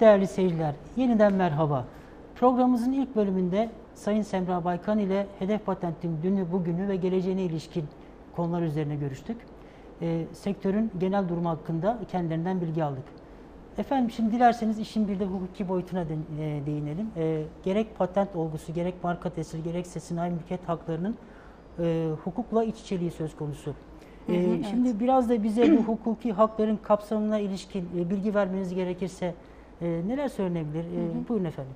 Değerli seyirciler, yeniden merhaba. Programımızın ilk bölümünde Sayın Semra Baykan ile hedef patentin dünü, bugünü ve geleceğine ilişkin konular üzerine görüştük. E, sektörün genel durumu hakkında kendilerinden bilgi aldık. Efendim şimdi dilerseniz işin bir de hukuki boyutuna de, e, değinelim. E, gerek patent olgusu, gerek marka tesiri, gerekse sınai mülkiyet haklarının e, hukukla iç içeliği söz konusu. Hı hı, E, evet. Şimdi biraz da bize bu hukuki hakların kapsamına ilişkin e, bilgi vermeniz gerekirse e, neler söylenebilir? E, Buyurun efendim.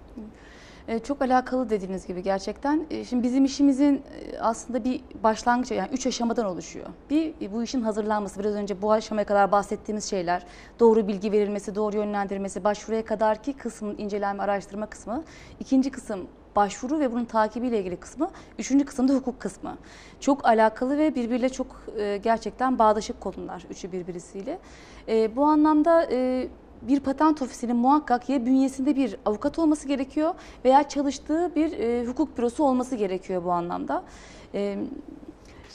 E, Çok alakalı dediğiniz gibi gerçekten. Şimdi bizim işimizin e, aslında bir başlangıcı yani üç aşamadan oluşuyor. Bir e, bu işin hazırlanması, biraz önce bu aşamaya kadar bahsettiğimiz şeyler, doğru bilgi verilmesi, doğru yönlendirilmesi, başvuruya kadarki kısmın incelenme, araştırma kısmı. İkinci kısım başvuru ve bunun takibiyle ilgili kısmı. Üçüncü kısım da hukuk kısmı. Çok alakalı ve birbiriyle çok e, gerçekten bağdaşık konular üçü birbirisiyle. Bu anlamda bir patent ofisinin muhakkak ya bünyesinde bir avukat olması gerekiyor veya çalıştığı bir e, hukuk bürosu olması gerekiyor bu anlamda. E,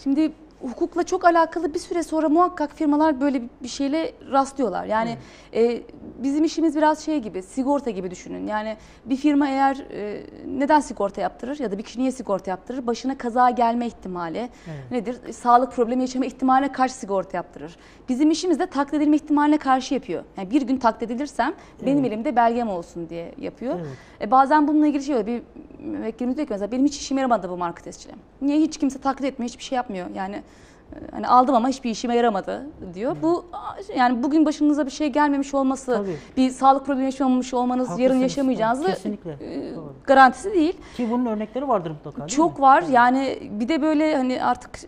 şimdi hukukla çok alakalı bir süre sonra muhakkak firmalar böyle bir- şeyle rastlıyorlar. Yani e, bizim işimiz biraz şey gibi, sigorta gibi düşünün. Yani bir firma eğer e, neden sigorta yaptırır ya da bir kişi niye sigorta yaptırır? Başına kaza gelme ihtimali Evet. nedir? E, Sağlık problemi yaşama ihtimaline karşı sigorta yaptırır. Bizim işimiz de taklit edilme ihtimaline karşı yapıyor. Yani bir gün taklit edilirsem benim Evet. elimde belgem olsun diye yapıyor. Evet. E bazen bununla ilgili şey oluyor. Bir müvekkilimiz diyor ki mesela benim hiç işime yaramadı bu marka tescili. Niye hiç kimse taklit etmiyor, hiçbir şey yapmıyor. Yani e, hani aldım ama hiçbir işime yaramadı diyor. Bu yani bugün başınıza bir şey gelmemiş olması, Tabii. bir sağlık problemi yaşamamış olmanız, yarın Haklısınız. yaşamayacağınızı Kesinlikle. e, Doğru. garantisi değil. Ki bunun örnekleri vardır mutlaka değil Çok mi? var. Evet. Yani bir de böyle hani artık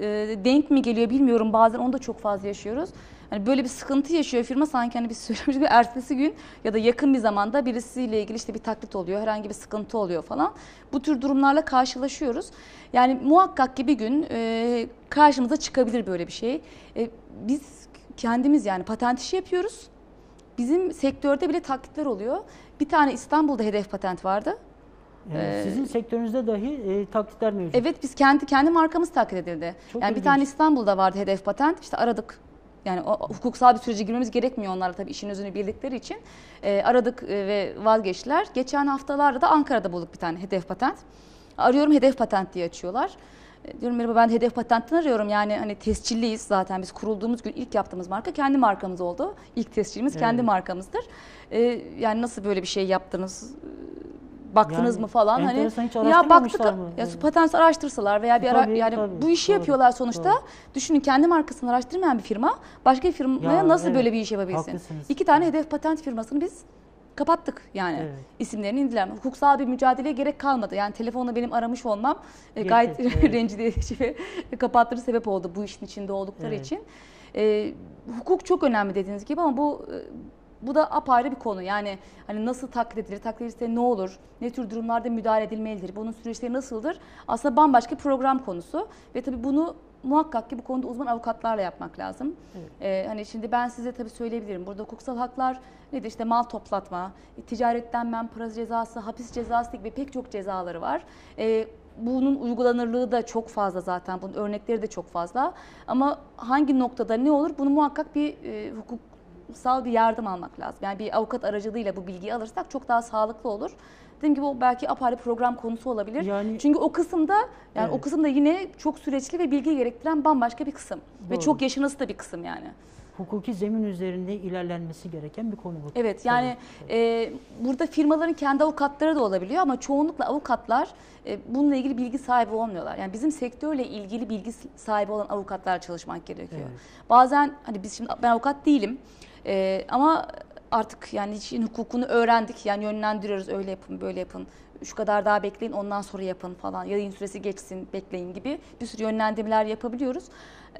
e, denk mi geliyor bilmiyorum. Bazen onu da çok fazla yaşıyoruz. Hani böyle bir sıkıntı yaşıyor firma sanki hani biz söylemiş gibi ertesi gün ya da yakın bir zamanda birisiyle ilgili işte bir taklit oluyor, herhangi bir sıkıntı oluyor falan. Bu tür durumlarla karşılaşıyoruz. Yani muhakkak ki bir gün e, karşımıza çıkabilir böyle bir şey. E, biz kendimiz yani patent işi yapıyoruz. Bizim sektörde bile taklitler oluyor. Bir tane İstanbul'da hedef patent vardı. Ee, Sizin sektörünüzde dahi e, taklitler mevcut. Evet biz kendi kendi markamız taklit edildi. Çok yani bir ilginç. tane İstanbul'da vardı hedef patent. İşte aradık. Yani o, hukuksal bir sürece girmemiz gerekmiyor onlarla tabii işin özünü bildikleri için. Ee, aradık e, ve vazgeçtiler. Geçen haftalarda da Ankara'da bulduk bir tane hedef patent. Arıyorum hedef patent diye açıyorlar. E, Diyorum merhaba ben hedef patentten arıyorum. Yani hani tescilliyiz zaten biz kurulduğumuz gün ilk yaptığımız marka kendi markamız oldu. İlk tescilimiz kendi Evet. markamızdır. Ee, yani nasıl böyle bir şey yaptınız? Baktınız Yani mı falan hani ya baktık ya Evet. patent araştırsalar veya bir ara, Tabii, yani tabii. bu işi Doğru, yapıyorlar sonuçta. doğru. Düşünün kendi markasını araştırmayan bir firma başka bir firmaya Ya, nasıl evet, böyle bir iş yapabilsin? haklısınız. İki tane hedef patent firmasını biz kapattık yani. Evet. İsimlerini indiler. Hukuksal bir mücadeleye gerek kalmadı. Yani telefonla benim aramış olmam e, gayet Yeter, evet. rencide edici ve kapattırı sebep oldu bu işin içinde oldukları Evet. için. E, hukuk çok önemli dediğiniz gibi ama bu e, bu da apayrı bir konu. Yani hani nasıl taklit edilir, taklit edilirse ne olur, ne tür durumlarda müdahale edilmelidir, bunun süreçleri nasıldır? Aslında bambaşka program konusu ve tabii bunu muhakkak ki bu konuda uzman avukatlarla yapmak lazım. Ee, hani şimdi ben size tabii söyleyebilirim. Burada hukuksal haklar nedir? İşte mal toplatma, ticaretten men para cezası, hapis cezası gibi pek çok cezaları var. Ee, bunun uygulanırlığı da çok fazla zaten. Bunun örnekleri de çok fazla. Ama hangi noktada ne olur bunu muhakkak bir e, hukuksal bir yardım almak lazım. Yani bir avukat aracılığıyla bu bilgiyi alırsak çok daha sağlıklı olur. Dediğim gibi o belki apayrı program konusu olabilir. Yani- Çünkü o kısımda yani o Evet. kısımda yine çok süreçli ve bilgi gerektiren bambaşka bir kısım. Ve Doğru. çok yaşanası da bir kısım yani. Hukuki zemin üzerinde ilerlenmesi gereken bir konu bu. Evet yani e, burada firmaların kendi avukatları da olabiliyor ama çoğunlukla avukatlar e, bununla ilgili bilgi sahibi olmuyorlar. Yani bizim sektörle ilgili bilgi sahibi olan avukatlar çalışmak gerekiyor. Evet. Bazen hani biz şimdi ben avukat değilim e, ama artık yani işin hukukunu öğrendik. Yani yönlendiriyoruz öyle yapın böyle yapın. Şu kadar daha bekleyin ondan sonra yapın falan. Yayın süresi geçsin bekleyin gibi bir sürü yönlendirmeler yapabiliyoruz.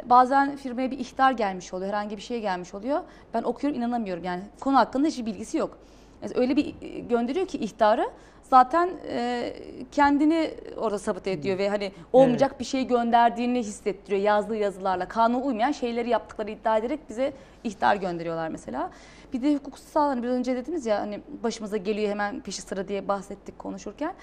Bazen firmaya bir ihtar gelmiş oluyor, herhangi bir şey gelmiş oluyor. Ben okuyorum inanamıyorum yani konu hakkında hiçbir bilgisi yok. Yani öyle bir e, gönderiyor ki ihtarı zaten e, kendini orada sabote ediyor ve hani olmayacak bir şey gönderdiğini hissettiriyor yazdığı yazılarla. Kanuna uymayan şeyleri yaptıkları iddia ederek bize ihtar gönderiyorlar mesela. Bir de hukuksal hani biraz önce dediniz ya hani başımıza geliyor hemen peşi sıra diye bahsettik konuşurken.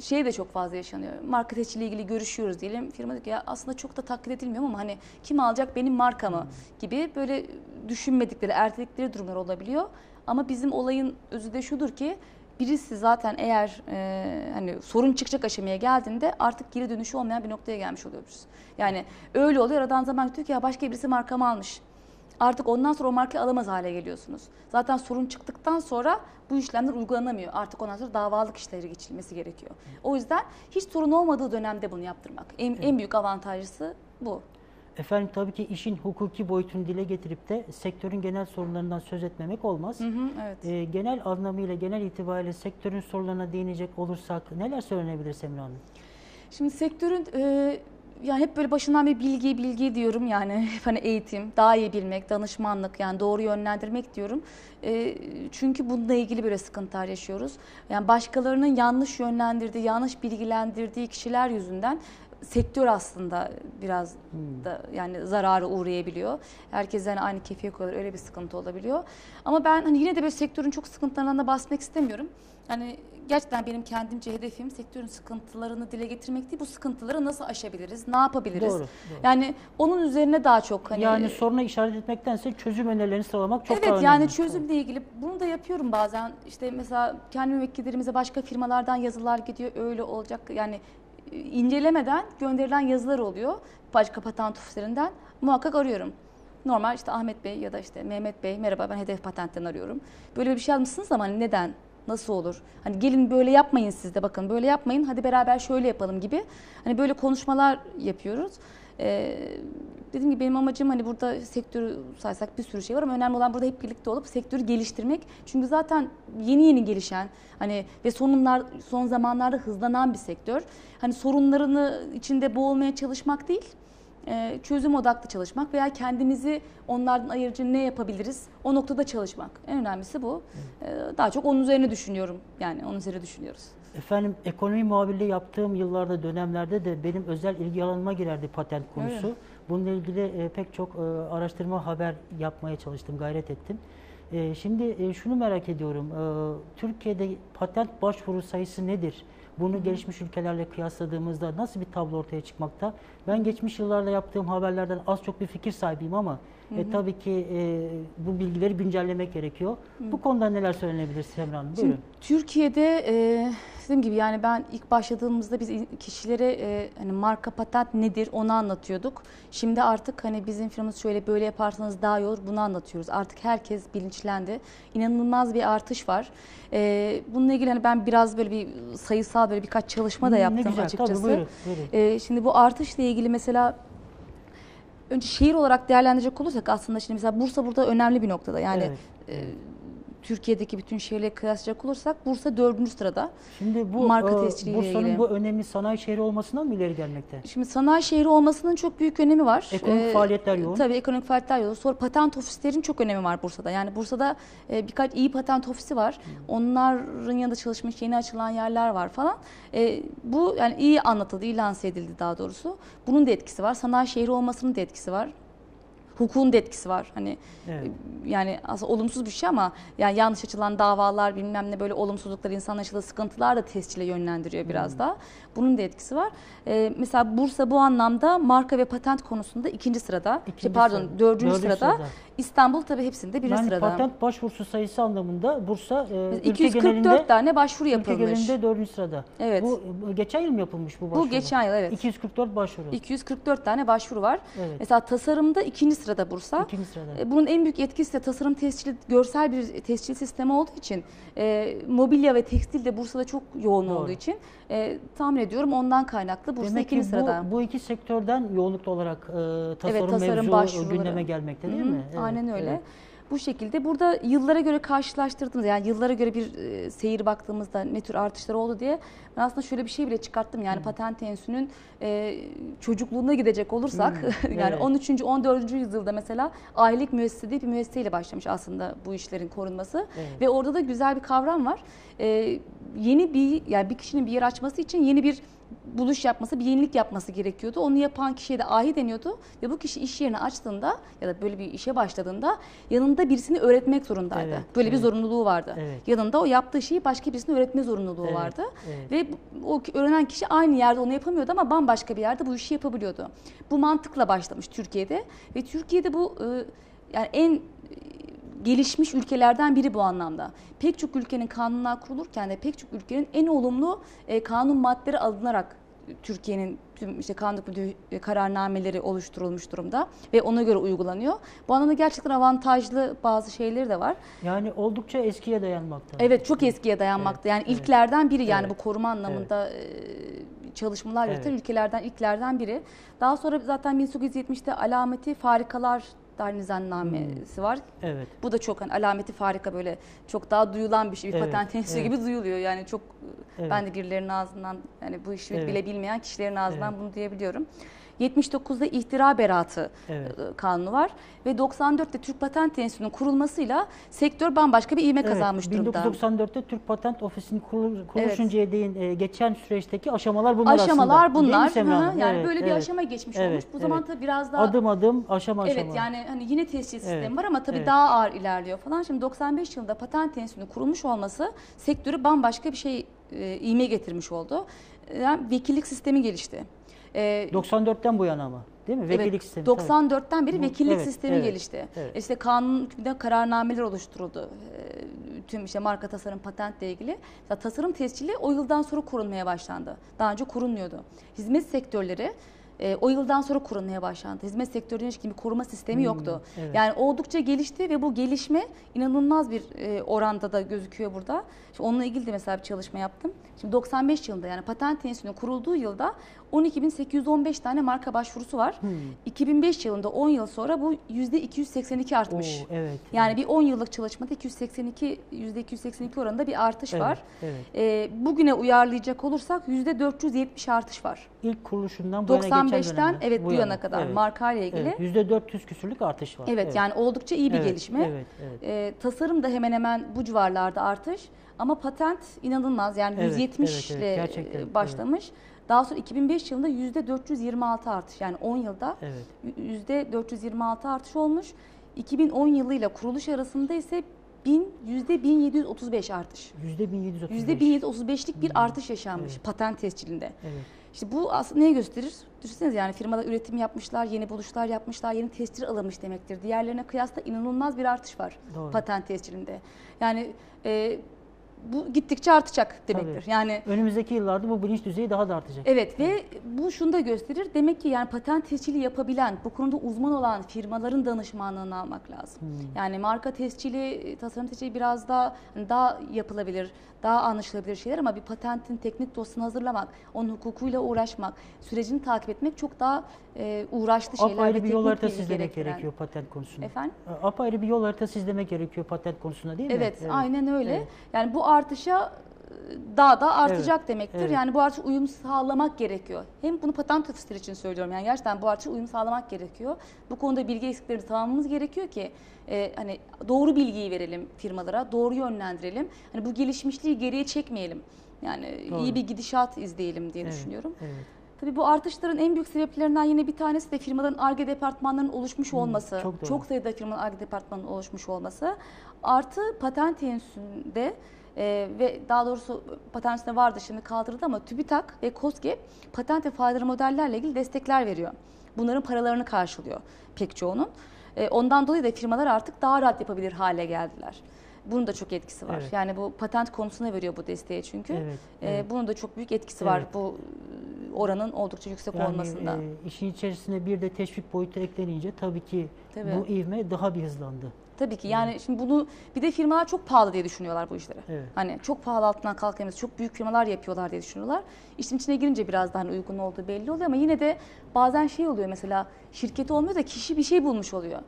Şey de çok fazla yaşanıyor. Marka tesciliyle ilgili görüşüyoruz diyelim. Firma diyor ki ya aslında çok da taklit edilmiyor ama hani kim alacak benim markamı gibi böyle düşünmedikleri, erteledikleri durumlar olabiliyor. Ama bizim olayın özü de şudur ki birisi zaten eğer e, hani sorun çıkacak aşamaya geldiğinde artık geri dönüşü olmayan bir noktaya gelmiş oluyoruz. Yani öyle oluyor aradan zaman diyor ki ya başka birisi markamı almış. Artık ondan sonra o markayı alamaz hale geliyorsunuz. Zaten sorun çıktıktan sonra bu işlemler uygulanamıyor. Artık ondan sonra davalık işleri geçilmesi gerekiyor. O yüzden hiç sorun olmadığı dönemde bunu yaptırmak. En, en büyük avantajlısı bu. Efendim tabii ki işin hukuki boyutunu dile getirip de sektörün genel sorunlarından söz etmemek olmaz. Hı hı, evet. Ee, genel anlamıyla, genel itibariyle sektörün sorunlarına değinecek olursak neler söylenebilir Semra Hanım? Şimdi sektörün e, yani hep böyle başından bir bilgi bilgi diyorum yani hep hani eğitim, daha iyi bilmek, danışmanlık yani doğru yönlendirmek diyorum. E, çünkü bununla ilgili böyle sıkıntılar yaşıyoruz. Yani başkalarının yanlış yönlendirdiği, yanlış bilgilendirdiği kişiler yüzünden sektör aslında biraz da yani zarara uğrayabiliyor. Herkes yani aynı kefeye koyuyor öyle bir sıkıntı olabiliyor. Ama ben hani yine de böyle sektörün çok sıkıntılarından da bahsetmek istemiyorum. Yani gerçekten benim kendimce hedefim sektörün sıkıntılarını dile getirmek değil. Bu sıkıntıları nasıl aşabiliriz? Ne yapabiliriz? Doğru, doğru. Yani onun üzerine daha çok hani yani soruna işaret etmektense çözüm önerilerini sıralamak çok evet, daha önemli. yani çözümle ilgili bunu da yapıyorum bazen. İşte mesela kendi müvekkillerimize başka firmalardan yazılar gidiyor. Öyle olacak yani e, incelemeden gönderilen yazılar oluyor başka patent ofislerinden muhakkak arıyorum. Normal işte Ahmet Bey ya da işte Mehmet Bey merhaba ben hedef patentten arıyorum. Böyle bir şey almışsınız ama hani neden? Nasıl olur? Hani gelin böyle yapmayın siz de bakın böyle yapmayın hadi beraber şöyle yapalım gibi. Hani böyle konuşmalar yapıyoruz. Ee, dediğim gibi benim amacım hani burada sektörü saysak bir sürü şey var ama önemli olan burada hep birlikte olup sektörü geliştirmek. Çünkü zaten yeni yeni gelişen hani ve sonunlar son zamanlarda hızlanan bir sektör. Hani sorunlarını içinde boğulmaya çalışmak değil e, çözüm odaklı çalışmak veya kendimizi onlardan ayırıcı ne yapabiliriz o noktada çalışmak. En önemlisi bu. E, Daha çok onun üzerine düşünüyorum. Yani onun üzerine düşünüyoruz. Efendim ekonomi muhabirliği yaptığım yıllarda, dönemlerde de benim özel ilgi alanıma girerdi patent konusu. Öyle. Bununla ilgili e, pek çok e, araştırma, haber yapmaya çalıştım, gayret ettim. E, şimdi e, şunu merak ediyorum, e, Türkiye'de patent başvuru sayısı nedir? Bunu gelişmiş ülkelerle kıyasladığımızda nasıl bir tablo ortaya çıkmakta? Ben geçmiş yıllarda yaptığım haberlerden az çok bir fikir sahibiyim ama e, tabii ki e, bu bilgileri güncellemek gerekiyor. Bu konuda neler söylenebilir Semra Hanım? Buyurun. Türkiye'de e, dediğim gibi yani ben ilk başladığımızda biz kişilere e, hani marka patent nedir onu anlatıyorduk. Şimdi artık hani bizim firmamız şöyle böyle yaparsanız daha iyi olur bunu anlatıyoruz. Artık herkes bilinçlendi. İnanılmaz bir artış var. E, bununla ilgili hani ben biraz böyle bir sayısal böyle birkaç çalışma da Ne yaptım güzel, açıkçası. tabii, buyurun, buyurun. E, şimdi bu artışla ilgili mesela önce şehir olarak değerlendirecek olursak aslında şimdi mesela Bursa burada önemli bir noktada. Yani Evet. e, Türkiye'deki bütün şehirleri kıyaslayacak olursak Bursa dördüncü sırada. Şimdi bu Marka e, Bursa'nın bu önemli sanayi şehri olmasından mı ileri gelmekte? Şimdi sanayi şehri olmasının çok büyük önemi var. Ekonomik faaliyetler yoğun. Tabii ekonomik faaliyetler yoğun. Sonra patent ofislerin çok önemi var Bursa'da. Yani Bursa'da e, birkaç iyi patent ofisi var. Onların yanında çalışmış yeni açılan yerler var falan. E, bu yani iyi anlatıldı, iyi lanse edildi daha doğrusu. Bunun da etkisi var. Sanayi şehri olmasının da etkisi var. Hukukun da etkisi var. Hani Evet. yani aslında olumsuz bir şey ama yani yanlış açılan davalar bilmem ne böyle olumsuzluklar insan açılan sıkıntılar da tescile yönlendiriyor biraz Hmm. da. Bunun da etkisi var. Ee, mesela Bursa bu anlamda marka ve patent konusunda ikinci sırada. İkinci şey, pardon sırada. dördüncü, Dördüncü sırada. sırada. İstanbul tabii hepsinde birinci Yani sırada. patent başvurusu sayısı anlamında Bursa e, ülke 244 genelinde tane başvuru ülke yapılmış. genelinde dördüncü sırada. Evet. Bu, bu geçen yıl mı yapılmış bu başvuru? Bu geçen yıl evet. 244 başvuru. 244 tane başvuru var. Evet. Mesela tasarımda ikinci sırada Bursa. İkinci sırada. E, Bunun en büyük etkisi de tasarım tescili, görsel bir tescil sistemi olduğu için e, mobilya ve tekstil de Bursa'da çok yoğun Doğru. olduğu için e, tahmin ediyorum ondan kaynaklı Bursa Demek ki ikinci sırada. bu, bu iki sektörden yoğunluklu olarak e, tasarım, tasarım mevzu başvuruları. gündeme gelmekte değil Hı hı, mi? Aynen öyle. evet. Bu şekilde burada yıllara göre karşılaştırdığımız yani yıllara göre bir e, seyir baktığımızda ne tür artışlar oldu diye ben aslında şöyle bir şey bile çıkarttım. Yani patent ensünün e, çocukluğuna gidecek olursak yani evet. 13. 14. yüzyılda mesela ailelik müessese diye bir müesseseyle başlamış aslında bu işlerin korunması. Evet. Ve orada da güzel bir kavram var. E, yeni bir yani bir kişinin bir yer açması için yeni bir buluş yapması, bir yenilik yapması gerekiyordu. Onu yapan kişiye de ahi deniyordu ve bu kişi iş yerini açtığında ya da böyle bir işe başladığında yanında birisini öğretmek zorundaydı. Evet, böyle bir evet. zorunluluğu vardı. Evet. Yanında o yaptığı şeyi başka birisine öğretme zorunluluğu Evet, vardı. evet. Ve o öğrenen kişi aynı yerde onu yapamıyordu ama bambaşka bir yerde bu işi yapabiliyordu. Bu mantıkla başlamış Türkiye'de ve Türkiye'de bu e, yani en gelişmiş ülkelerden biri bu anlamda. Pek çok ülkenin kanunlar kurulurken de pek çok ülkenin en olumlu e, kanun maddeleri alınarak Türkiye'nin tüm işte kanun kararnameleri oluşturulmuş durumda ve ona göre uygulanıyor. Bu anlamda gerçekten avantajlı bazı şeyleri de var. Yani oldukça eskiye dayanmakta. Evet çok eskiye dayanmakta. Yani evet. ilklerden biri yani Evet. bu koruma anlamında e, çalışmalar yürüten Evet. ülkelerden ilklerden biri. Daha sonra zaten 1870'te alameti farikalar nizamnamesi var. Evet. Bu da çok hani alameti farika böyle çok daha duyulan bir şey. Bir Evet, patent evet. gibi duyuluyor. Yani çok Evet. ben de birilerinin ağzından yani bu işi Evet. bile bilmeyen kişilerin ağzından Evet. bunu duyabiliyorum. 79'da ihtira beratı Evet. e, kanunu var ve 94'te Türk Patent Enstitüsü'nün kurulmasıyla sektör bambaşka bir ivme kazanmış evet, durumda. 1994'te Türk Patent Ofisi'nin kurul, Evet. kuruluşuncaya değin e, geçen süreçteki aşamalar bunlar aşamalar aslında. Değil mi bunlar. Hı hı. Yani Evet, böyle bir evet. aşama geçmiş Evet, olmuş. Bu zaman evet. tabii biraz daha Adım adım aşama aşama. Evet yani hani yine tescil sistemi Evet, var ama tabii evet. daha ağır ilerliyor falan. Şimdi 95 yılında patent enstitüsünün kurulmuş olması sektörü bambaşka bir şey e, ivme getirmiş oldu. Yani vekillik sistemi gelişti. E, 94'ten bu yana ama değil mi? Vekillik evet, sistemi. tabii. 94'ten beri vekillik evet, sistemi evet, gelişti. evet. İşte kanun hükmünde kararnameler oluşturuldu. E, tüm işte marka tasarım patentle ilgili. Tasarım tescili o yıldan sonra korunmaya başlandı. Daha önce korunmuyordu. Hizmet sektörleri e, o yıldan sonra korunmaya başlandı. Hizmet sektörüne ilişkin bir koruma sistemi Hmm, yoktu. evet. Yani oldukça gelişti ve bu gelişme inanılmaz bir e, oranda da gözüküyor burada. Şimdi onunla ilgili de mesela bir çalışma yaptım. Şimdi 95 yılında yani patent enstitüsünün kurulduğu yılda 12.815 tane marka başvurusu var. Hmm. 2005 yılında 10 yıl sonra bu %282 artmış. Oo, evet. Yani bir 10 yıllık çalışmada 282 %282 oranında bir artış evet, var. Evet. E, bugüne uyarlayacak olursak %470 artış var. İlk kuruluşundan bu yana 95'ten dönemde. evet bu, yana, kadar evet. marka ile ilgili. Evet, %400 küsürlük artış var. Evet, yani oldukça iyi bir Evet, gelişme. Evet, evet. Ee, tasarım da hemen hemen bu civarlarda artış ama patent inanılmaz yani Evet, 170 evet, evet, ile e, başlamış. Daha sonra 2005 yılında %426 artış yani 10 yılda Evet. %426 artış olmuş. 2010 yılıyla kuruluş arasında ise 1000 %1735 artış. %1735. %1735'lik bir artış yaşanmış Evet. patent tescilinde. Evet. İşte bu aslında neyi gösterir? Düşünsenize yani firmada üretim yapmışlar, yeni buluşlar yapmışlar, yeni tescil alınmış demektir. Diğerlerine kıyasla inanılmaz bir artış var Doğru. patent tescilinde. Yani e, bu gittikçe artacak demektir. Tabii. Yani Önümüzdeki yıllarda bu bilinç düzeyi daha da artacak. Evet ve bu şunu da gösterir. Demek ki yani patent tescili yapabilen, bu konuda uzman olan firmaların danışmanlığını almak lazım. Hmm. Yani marka tescili, tasarım tescili biraz daha hani daha yapılabilir, daha anlaşılabilir şeyler ama bir patentin teknik dosyasını hazırlamak, onun hukukuyla uğraşmak, sürecini takip etmek çok daha e, uğraşlı şeyler Apayrı bir yol haritası izlemek gerekiyor patent konusunda. Efendim? Apayrı bir yol haritası izlemek gerekiyor patent konusunda değil mi? Evet, aynen öyle. Evet. Yani bu artışa daha da artacak Evet, demektir. evet. Yani bu artışa uyum sağlamak gerekiyor. Hem bunu patent ofisleri için söylüyorum. Yani gerçekten bu artışa uyum sağlamak gerekiyor. Bu konuda bilgi eksiklerini tamamlamamız gerekiyor ki e, hani doğru bilgiyi verelim firmalara, doğru yönlendirelim. Hani bu gelişmişliği geriye çekmeyelim. Yani Doğru. iyi bir gidişat izleyelim diye Evet, düşünüyorum. Evet. Tabii bu artışların en büyük sebeplerinden yine bir tanesi de firmaların ARGE departmanlarının oluşmuş olması. çok doğru. Çok sayıda firmanın ARGE departmanının oluşmuş olması. Artı patent enstitüsünde e, ve daha doğrusu patent enstitüsünde vardı şimdi kaldırıldı ama TÜBİTAK ve KOSGEB patent ve faydalı modellerle ilgili destekler veriyor. Bunların paralarını karşılıyor pek çoğunun. E, ondan dolayı da firmalar artık daha rahat yapabilir hale geldiler. Bunun da çok etkisi var. Evet. Yani bu patent konusuna veriyor bu desteği çünkü. Evet, E, evet. bunun da çok büyük etkisi var Evet. bu e, oranın oldukça yüksek Yani olmasında. e, işin içerisine bir de teşvik boyutu eklenince tabii ki Tabii. bu ivme daha bir hızlandı. Tabii ki yani şimdi bunu bir de firmalar çok pahalı diye düşünüyorlar bu işleri. Evet. Hani çok pahalı altından kalkamayız, çok büyük firmalar yapıyorlar diye düşünüyorlar. İşin içine girince biraz daha hani uygun olduğu belli oluyor ama yine de bazen şey oluyor mesela şirketi olmuyor da kişi bir şey bulmuş oluyor.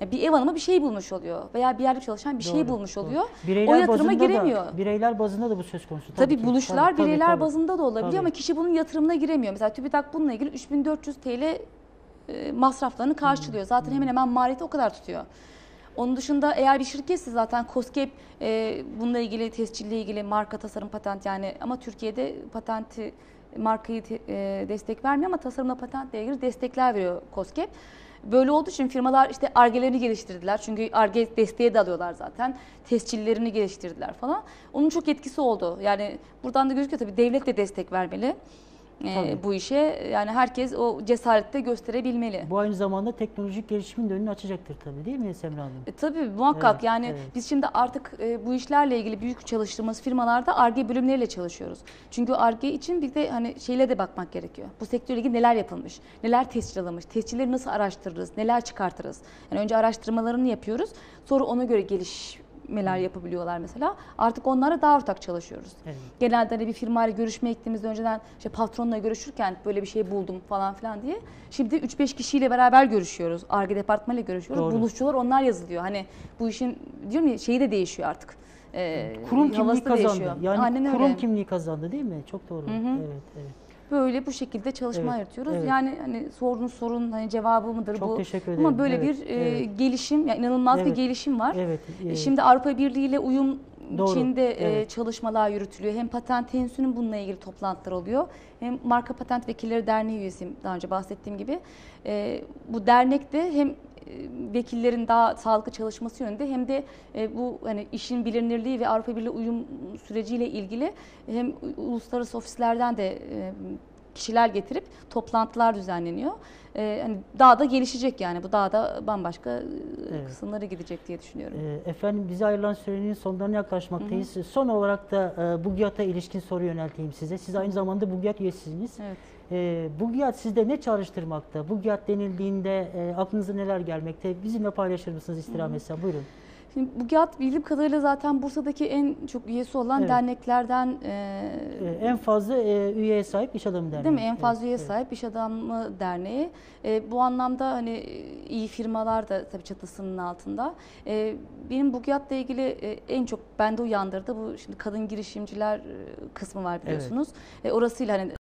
Ya bir ev hanımı bir şey bulmuş oluyor veya bir yerde çalışan bir şey bulmuş doğru. oluyor. Bireyler o yatırıma bazında giremiyor. Da, bireyler bazında da bu söz konusu. Tabii, ki. buluşlar Tabii, tabii, bireyler tabii. bazında da olabiliyor Tabii. ama kişi bunun yatırımına giremiyor. Mesela TÜBİTAK bununla ilgili 3400 TL e, masraflarını karşılıyor. Hmm. Zaten hemen hemen maliyeti o kadar tutuyor. Onun dışında eğer bir şirketse zaten COSGAP e, bununla ilgili tescille ilgili marka tasarım patent yani ama Türkiye'de patenti markayı te- e, destek vermiyor ama tasarımla patentle ilgili destekler veriyor COSGAP. Böyle olduğu için firmalar işte argelerini geliştirdiler. Çünkü arge desteği de alıyorlar zaten. Tescillerini geliştirdiler falan. Onun çok etkisi oldu. Yani buradan da gözüküyor tabii devlet de destek vermeli. E, Tabii. bu işe. Yani herkes o cesarette gösterebilmeli. Bu aynı zamanda teknolojik gelişimin de önünü açacaktır tabii değil mi Semra Hanım? E, tabii muhakkak Evet, yani evet. biz şimdi artık e, bu işlerle ilgili büyük çalıştığımız firmalarda ARGE bölümleriyle çalışıyoruz. Çünkü ARGE için bir de hani şeyle de bakmak gerekiyor. Bu sektörle ilgili neler yapılmış, neler tescil alınmış, tescilleri nasıl araştırırız, neler çıkartırız. Yani önce araştırmalarını yapıyoruz, sonra ona göre gelişmeler yapabiliyorlar mesela. Artık onlara daha ortak çalışıyoruz. Evet. Genelde hani bir firmayla görüşmeye gittiğimizde önceden işte patronla görüşürken böyle bir şey buldum falan filan diye. Şimdi 3-5 kişiyle beraber görüşüyoruz. ARGE departmanıyla görüşüyoruz. Doğru. Buluşçular onlar yazılıyor. Hani bu işin diyorum ya şeyi de değişiyor artık. Ee, Kurum kimliği kazandı. değişiyor. Yani Aynen kurum öyle. kimliği kazandı değil mi? Çok doğru. hı. Evet, evet. Böyle bu şekilde çalışma Evet, yürütüyoruz. evet. Yani hani sorunun sorun hani cevabı mıdır Çok bu? teşekkür ederim. Ama böyle Evet, bir e, evet. gelişim, yani inanılmaz bir Evet, gelişim var. Evet. e, Şimdi Avrupa Birliği ile uyum Doğru, içinde e, evet. çalışmalar yürütülüyor. Hem patent tensünün bununla ilgili toplantılar oluyor. Hem Marka Patent Vekilleri Derneği üyesiyim daha önce bahsettiğim gibi. E, bu dernek de hem e, vekillerin daha sağlıklı çalışması yönünde hem de e, bu hani işin bilinirliği ve Avrupa Birliği uyum süreciyle ilgili hem uluslararası ofislerden de e, kişiler getirip toplantılar düzenleniyor. E, hani daha da gelişecek yani bu daha da bambaşka e, Evet. kısımlara gidecek diye düşünüyorum. e, efendim bize ayrılan sürenin sonlarına yaklaşmaktayız. Son olarak da e, Bugiyat'a ilişkin soru yönelteyim size. Siz aynı zamanda Bugiyat üyesisiniz. Evet. E, Bugiyat sizde ne çalıştırmakta? Bugiyat denildiğinde e, aklınıza neler gelmekte? Bizimle paylaşır mısınız istirham etsem? Buyurun. Şimdi BÜGİAD bildiğim kadarıyla zaten Bursa'daki en çok üyesi olan Evet. derneklerden e, E, en fazla e, üyeye sahip iş adamı derneği. değil mi? En fazla Evet, üye evet. sahip iş adamı derneği. E, bu anlamda hani e, iyi firmalar da tabii çatısının altında. E, benim BÜGİAD'la ilgili e, en çok bende uyandırdı bu şimdi kadın girişimciler e, kısmı var biliyorsunuz. E, orasıyla hani